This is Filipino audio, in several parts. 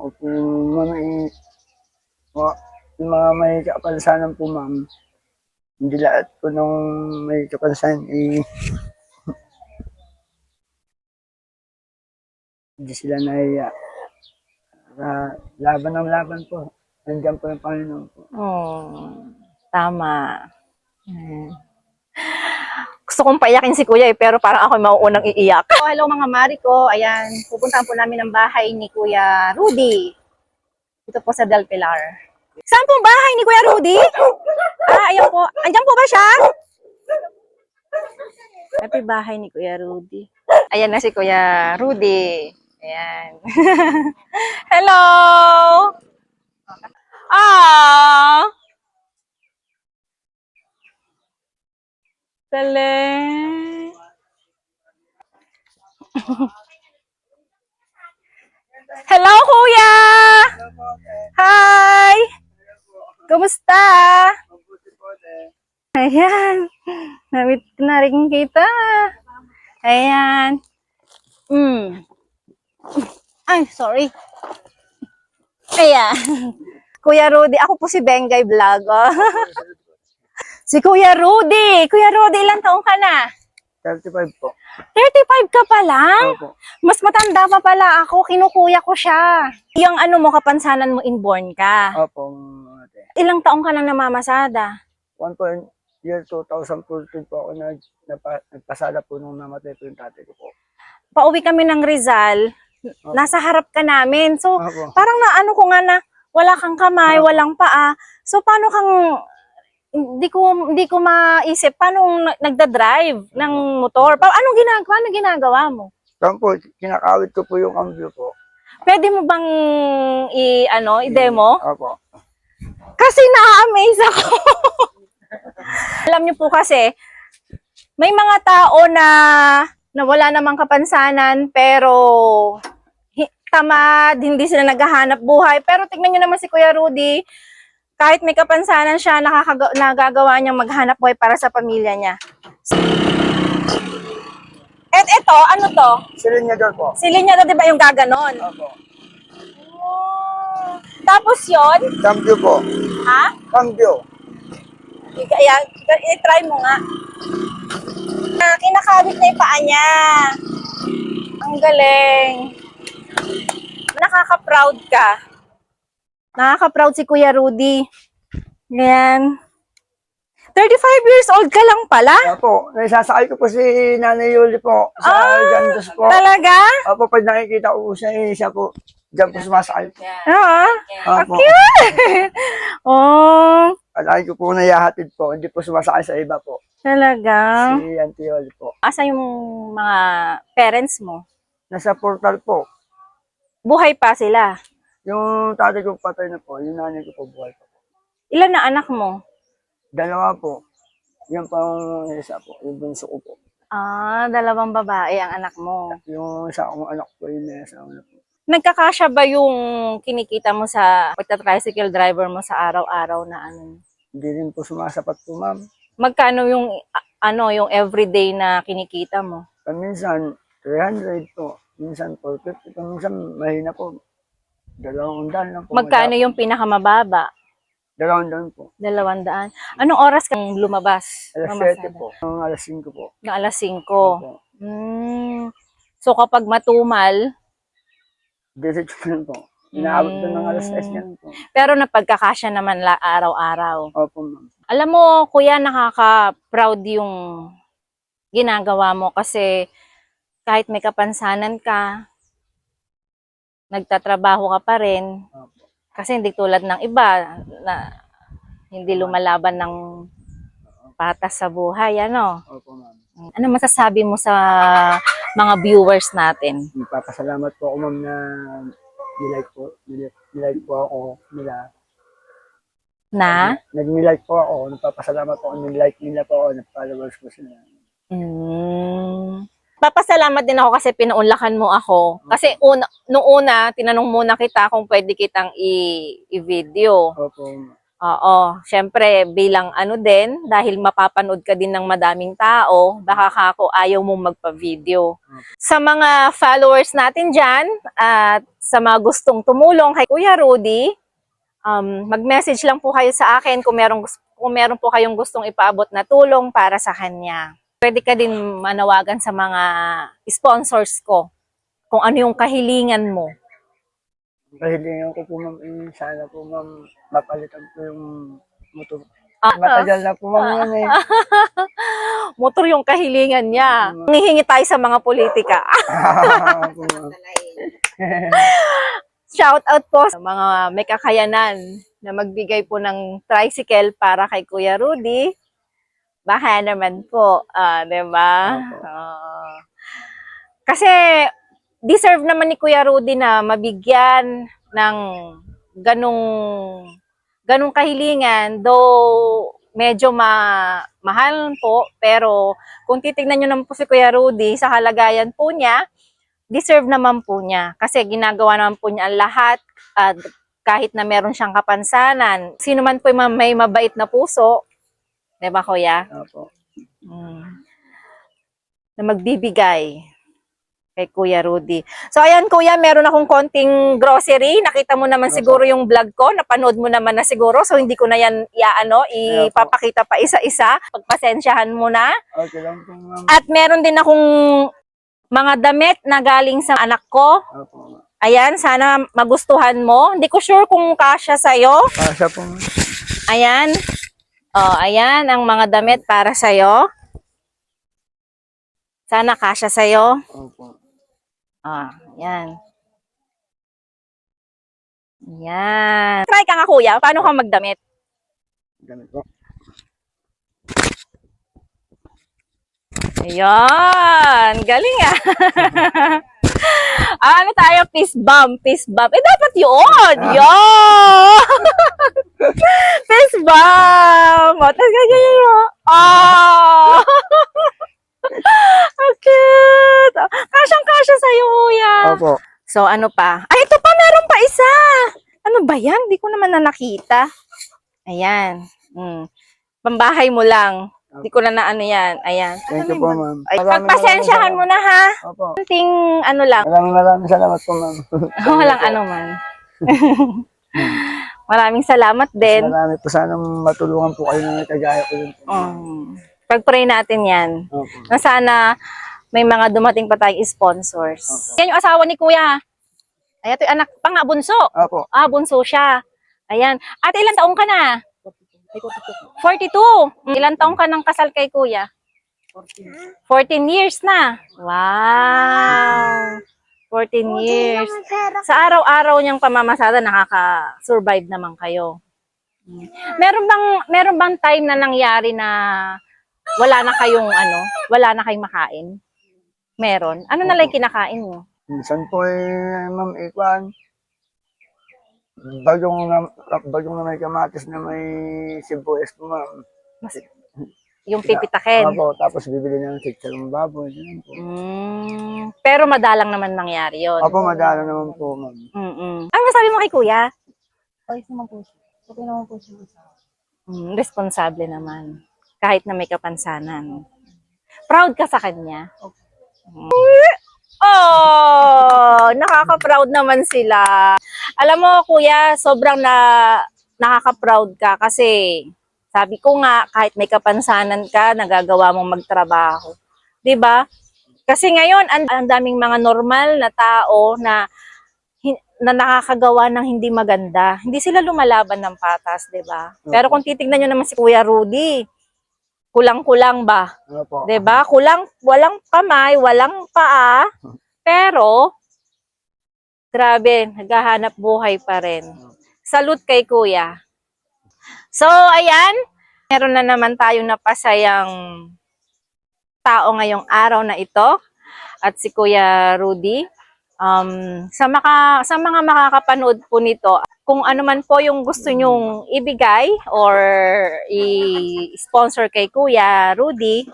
ako po, ma'am, eh, mga, may kapansanan po, ma'am, hindi lahat po nung may kapansanan, eh, hindi sila nahiya. Sa laban ng laban po, nandiyan po yung Panginoon po. Oh, tama. Ayan. Gusto kong paiyakin si Kuya eh, pero parang ako mauunang iiyak. So, hello mga mari ko. Ayan, pupuntahan po namin ang bahay ni Kuya Rudy. Dito po sa Del Pilar. Saan pong bahay ni Kuya Rudy? Ah, ayun po. Andiyan po ba siya? Happy bahay ni Kuya Rudy. Ayan na si Kuya Rudy. Ayan. Hello! Ah! Galing. Hello, Kuya! Hi! Kumusta? Ayan. Namit na rin kita. Ayan. Mm. Ay, sorry. Ayan. Kuya Rudy, ako po si Bengay Vlog. oh. si Kuya Rudy. Kuya Rudy, ilang taong ka na? 35 po. 35 ka pa lang? Opo. Mas matanda pa pala ako. Kinukuya ko siya. Yung ano mo, kapansanan mo, inborn ka. Opo, ate. Ilang taong ka lang namamasada? One point, year 2014 po ako nag, napa, nagpasada po nung namatay po yung tatay ko po. Pauwi kami ng Rizal. Nasa harap ka namin. So, Opo. parang na ano ko nga na wala kang kamay, walang paa. So paano kang hindi ko hindi ko maisip paano na- nagda-drive ng motor. Pa anong ginagawa? Anong ginagawa mo? Saan po, kinakawit ko po yung cambio po. Pwede mo bang i ano, i-demo? Opo. Kasi na-amaze ako. Alam niyo po kasi may mga tao na na wala namang kapansanan pero tamad, hindi sila naghahanap buhay. Pero tignan niyo naman si Kuya Rudy, kahit may kapansanan siya, nakakaga- nagagawa niyang maghanap buhay para sa pamilya niya. At ito, ano to? Silinyador po. Silin niya to, di ba yung gaganon? Opo. Oh. Tapos yon, Cambio po. ha? Cambio. Ayan, i-try mo nga. Ah, kinakabit na yung paa niya. Ang galing. Nakaka-proud ka. Nakaka-proud si Kuya Rudy. Ayan. 35 years old ka lang pala? Opo, naisasakay ko po si Nanay Yuli po sa Ah, Gandos po. Talaga? Opo, pag nakikita ko po siya, eh, siya po, dyan po sumasakay. Oo. Opo. Oh, Alay ko po nayahatid po, hindi po sumasakay sa iba po. talaga. Si Auntie Yoli po. Asa yung mga parents mo? Nasa portal po. Buhay pa sila. Yung tatay ko patay na po, yung nanay ko po buhay pa po. Ilan na anak mo? Dalawa po. Yan pa yung isa po, yung bunso ko po. Ah, dalawang babae ang anak mo. Yung isa kong anak po, yung nasa una po. Nagkakasya ba yung kinikita mo sa pagta-tricycle driver mo sa araw-araw na ano? Hindi rin po sumasapat po, ma'am. Magkano yung ano, yung everyday na kinikita mo? Paminsan, 300 po. Minsan 450. Paminsan, mahina po. Dalawang daan lang po. Magkano yung pinakamababa? Dalawang daan po. Dalawang daan. Anong oras kang lumabas? Alas Mamasada? 7 po. Ang alas 5 po. Ng alas 5. Opo. Mm. So kapag matumal, Diretso na po. Inaabot po ng alas 6 yan po. pero napagkakasya naman la araw-araw. Opo, ma'am. Alam mo, kuya, nakaka-proud yung ginagawa mo kasi kahit may kapansanan ka, nagtatrabaho ka pa rin. Kasi hindi tulad ng iba na hindi lumalaban ng patas sa buhay, ano? Opo, ma'am. Ano masasabi mo sa mga viewers natin? Magpapasalamat po ako, ma'am, na nilike po. Nilike, po ako nila. Na? Nag-nilike po ako. Nagpapasalamat po ako. Nilike nila po ako. Nag-followers ko sila. Mm. Papasalamat din ako kasi pinuunlakan mo ako. Kasi una, nung una, tinanong muna kita kung pwede kitang i-video. Opo. Oo, syempre bilang ano din, dahil mapapanood ka din ng madaming tao, baka kako ayaw mong magpa-video. Sa mga followers natin dyan, at sa mga gustong tumulong kay Kuya Rudy, um, mag-message lang po kayo sa akin kung meron, kung meron po kayong gustong ipaabot na tulong para sa kanya. Pwede ka din manawagan sa mga sponsors ko kung ano yung kahilingan mo. Kahilingan ko po ma'am, eh, sana po ma'am, mapalitan po yung motor. Ah, Matagal na po ma'am yun eh. motor yung kahilingan niya. Ngihingi tayo sa mga politika. Shout out po sa mga may kakayanan na magbigay po ng tricycle para kay Kuya Rudy. Baka naman po, ah, 'di ba? Opo. Ah. kasi deserve naman ni Kuya Rudy na mabigyan ng ganong ganong kahilingan though medyo ma mahal po pero kung titignan niyo naman po si Kuya Rudy sa kalagayan po niya deserve naman po niya kasi ginagawa naman po niya ang lahat at kahit na meron siyang kapansanan sino man po may mabait na puso 'di ba kuya Opo. Mm. na magbibigay kay Kuya Rudy. So ayan kuya, meron akong konting grocery. Nakita mo naman Opo. siguro yung vlog ko, napanood mo naman na siguro. So hindi ko na yan iaano, ipapakita pa isa-isa. Pagpasensyahan mo na. Okay lang po ma'am. At meron din akong mga damit na galing sa anak ko. Opo ma'am. Ayan, sana magustuhan mo. Hindi ko sure kung kasya sa'yo. Pasya po ma'am. Ayan. Oh, ayan ang mga damit para sa'yo. Sana kasya sa'yo. Opo. Ah, yan. Yan. Try ka nga kuya, paano ka magdamit? Ganit po. Ayan, galing ah. ah, ano tayo? Fist bump, fist bump. Eh, dapat yun! Yun! fist bump! O, tapos ganyan yun. oh. Ah! Ang cute! Kasyang-kasya sa'yo, kuya. Opo. So, ano pa? Ay, ito pa, meron pa isa! Ano ba yan? Di ko naman na nakita. Ayan. Mm. Pambahay mo lang. Di ko na na ano yan. Ayan. Thank you po ma'am. Ay, Maraming pagpasensyahan mo na ha. Opo. Konting ano lang. Maraming maraming salamat po ma'am. Walang ano man. Maraming salamat din. Marami po sana matulungan po kayo ng kagaya ko yun. po. Um, pag-pray natin yan. Opo. Na sana may mga dumating pa tayong sponsors. Yan yung asawa ni Kuya. Ay, ito yung anak pa nga, bunso. Opo. Ah, bunso siya. Ayan. Ate, ilang taong ka na? 42. Ilang taong ka nang kasal kay kuya? 14 years na. Wow. 14 years. Sa araw-araw niyang pamamasada, nakaka-survive naman kayo. Hmm. Meron bang meron bang time na nangyari na wala na kayong ano, wala na kayong makain? Meron. Ano na lang kinakain mo? Minsan po eh, ma'am, ikwan. Bagong na, bagong na may kamatis na may sibuyas po ma'am. Yung pipitakin. Opo, tapos bibili na ng chicharon baboy. Ganun po. Mm, pero madalang naman nangyari yon. Opo, madala naman po ma'am. Mm-mm. Ano masabi mo kay kuya? Okay naman po siya. Okay naman po siya. Mm, responsable naman. Kahit na may kapansanan. Proud ka sa kanya. Mm. Oh, nakaka-proud naman sila. Alam mo, kuya, sobrang na nakaka-proud ka kasi sabi ko nga, kahit may kapansanan ka, nagagawa mong magtrabaho. ba? Kasi ngayon, ang, ang daming mga normal na tao na na nakakagawa ng hindi maganda. Hindi sila lumalaban ng patas, 'di ba? Pero kung titignan niyo naman si Kuya Rudy, kulang-kulang ba? Opo. 'Di ba? Kulang, walang kamay, walang paa, pero grabe, naghahanap buhay pa rin. Salute kay Kuya. So, ayan, meron na naman tayong napasayang tao ngayong araw na ito at si Kuya Rudy. Um, sa, maka, sa mga makakapanood po nito, kung ano man po yung gusto nyong ibigay or i-sponsor kay Kuya Rudy,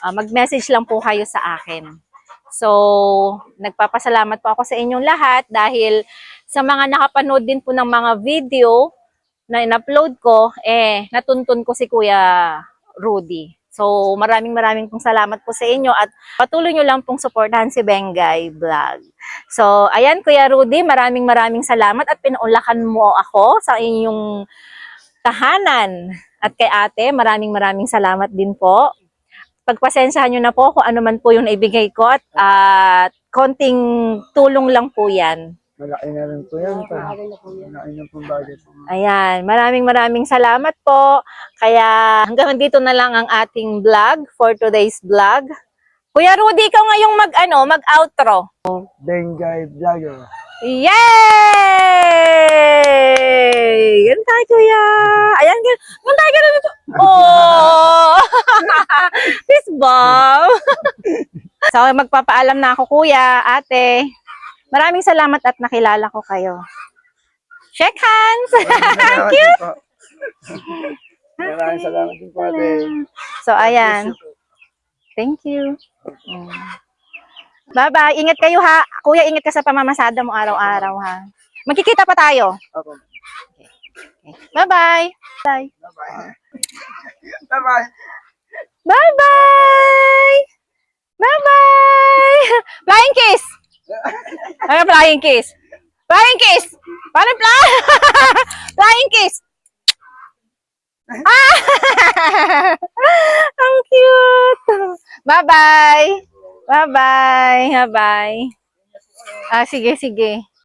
ah, mag-message lang po kayo sa akin. So, nagpapasalamat po ako sa inyong lahat dahil sa mga nakapanood din po ng mga video na in-upload ko, eh, natuntun ko si Kuya Rudy. So, maraming maraming pong salamat po sa inyo at patuloy nyo lang pong supportahan si Bengay Vlog. So, ayan Kuya Rudy, maraming maraming salamat at pinaulakan mo ako sa inyong tahanan. At kay ate, maraming maraming salamat din po. Pagpasensyahan nyo na po kung ano man po yung naibigay ko at, at konting tulong lang po yan. Malaki na rin po yan. Pa. Malaki na po po. Ayan, maraming maraming salamat po. Kaya hanggang dito na lang ang ating vlog for today's vlog. Kuya Rudy, ikaw ngayong mag, ano, mag-outro. Bengay Vlogger. Yay! Yan tayo, kuya. Ayan, gan- gan tayo, ganun. Oh! This bomb. so, magpapaalam na ako, kuya, ate. Maraming salamat at nakilala ko kayo. Shake hands! Thank you. Maraming salamat din po ate. So, ayan. Thank you. Bye-bye. Ingat kayo ha. Kuya, ingat ka sa pamamasada mo araw-araw ha. Magkikita pa tayo. Ako. Bye-bye. Bye. Bye-bye. Bye-bye! Bye-bye! Flying kiss! Ano flying kiss? Flying kiss! Paano fly? flying kiss! Ah! Ang cute! Bye-bye! Bye-bye! Bye-bye! Ah, sige, sige.